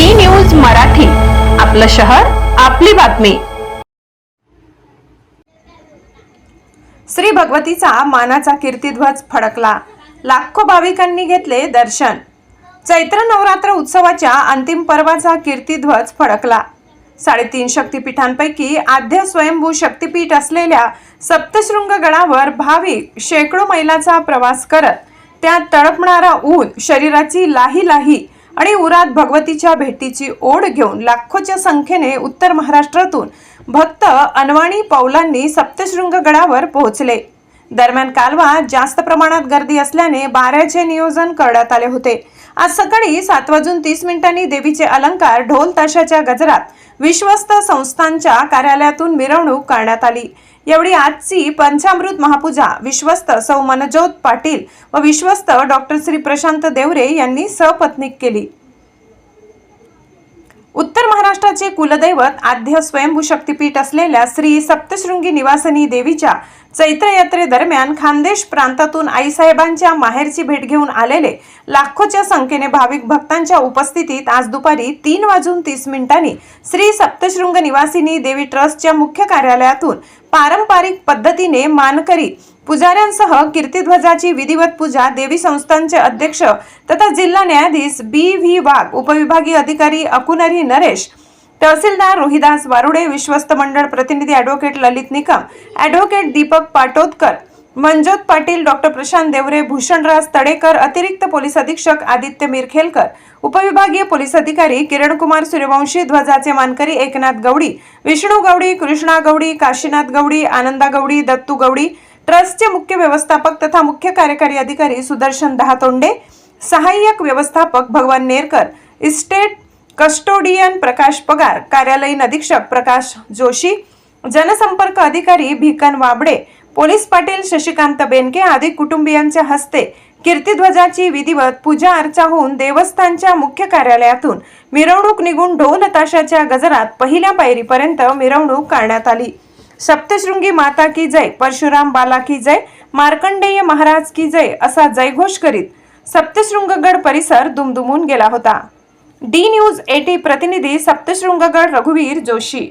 D news Marathi. आपलं शहर आपली बातमी. श्री भगवतीचा मानाचा कीर्तिध्वज फडकला. लाखो भाविकांनी घेतले दर्शन. चैत्र नवरात्र उत्सवाच्या अंतिम पर्वाचा कीर्तिध्वज फडकला. साडेतीन शक्तिपीठांपैकी आद्य स्वयंभू शक्तिपीठ असलेल्या सप्तशृंग गडावर भाविक शेकडो मैलाचा प्रवास करत त्यात तळपणारा ऊन शरीराची लाही लाही आणि उरात भगवतीच्या भेटीची ओढ घेऊन लाखोच्या संख्येने उत्तर महाराष्ट्रातून भक्त अनवाणी पावलांनी सप्तशृंग गडावर पोहोचले. दरम्यान कालवा जास्त प्रमाणात गर्दी असल्याने बाऱ्याचे नियोजन करण्यात आले होते. आज सकाळी सात वाजून तीस मिनिटांनी देवीचे अलंकार ढोल ताशाच्या गजरात विश्वस्त संस्थांच्या कार्यालयातून मिरवणूक करण्यात आली. एवढी आजची पंचामृत महापूजा विश्वस्त सौ मनजोत पाटील व विश्वस्त डॉक्टर श्री प्रशांत देवरे यांनी सपत्नीक केली. उत्तर महाराष्ट्राचे कुलदैवत आद्य स्वयंभू शक्तीपीठ असलेल्या श्री सप्तशृंगी निवासनी देवीच्या चैत्र यात्रेदरम्यान खानदेश प्रांतातून आईसाहेबांच्या माहेरची भेट घेऊन आलेले लाखोच्या संख्येने भाविक भक्तांच्या उपस्थितीत आज दुपारी तीन वाजून तीस मिनिटांनी श्री सप्तशृंग निवासिनी देवी ट्रस्टच्या मुख्य कार्यालयातून पारंपरिक पद्धतीने मानकरी पुजाऱ्यांसह कीर्तिध्वजाची विधिवत पूजा देवी संस्थांचे अध्यक्ष तथा जिल्हा न्यायाधीश बी व्ही वाघ उपविभागीय अधिकारी अकुनरी नरेश तहसीलदार रोहिदास वारुडे विश्वस्त मंडळ प्रतिनिधी advocate Lalit Nikam advocate Deepak Patodkar Manjot Patil doctor Prashant Deore Bhushanraj Tadekar अतिरिक्त पोलीस अधीक्षक आदित्य मिरखेलकर उपविभागीय पोलीस अधिकारी किरणकुमार सूर्यवंशी ध्वजाचे मानकरी एकनाथ गवडी विष्णू गवडी कृष्णा गवडी काशीनाथ गवडी आनंदा गवडी दत्तू गवडी ट्रस्टचे मुख्य व्यवस्थापक तथा मुख्य कार्यकारी अधिकारी सुदर्शन दहातोंडे सहाय्यक व्यवस्थापक भगवान नेरकर इस्टेट कस्टोडियन प्रकाश पगार कार्यालयीन अधीक्षक प्रकाश जोशी जनसंपर्क अधिकारी भिकन वाबडे पोलीस पाटील शशिकांत बेनके आदी कुटुंबियांच्या हस्ते कीर्तिध्वजाची विधिवत पूजा अर्चा होऊन देवस्थानच्या मुख्य कार्यालयातून मिरवणूक निघून ढोल ताशाच्या गजरात पहिल्या पायरीपर्यंत मिरवणूक करण्यात आली. सप्तशृंगी माता की जय परशुराम बाला की जय मार्कंडेय महाराज की जय असा जयघोष करीत सप्तशृंगगड परिसर दुमदुमून गेला होता. डी न्यूज एटी प्रतिनिधी सप्तशृंगगड रघुवीर जोशी.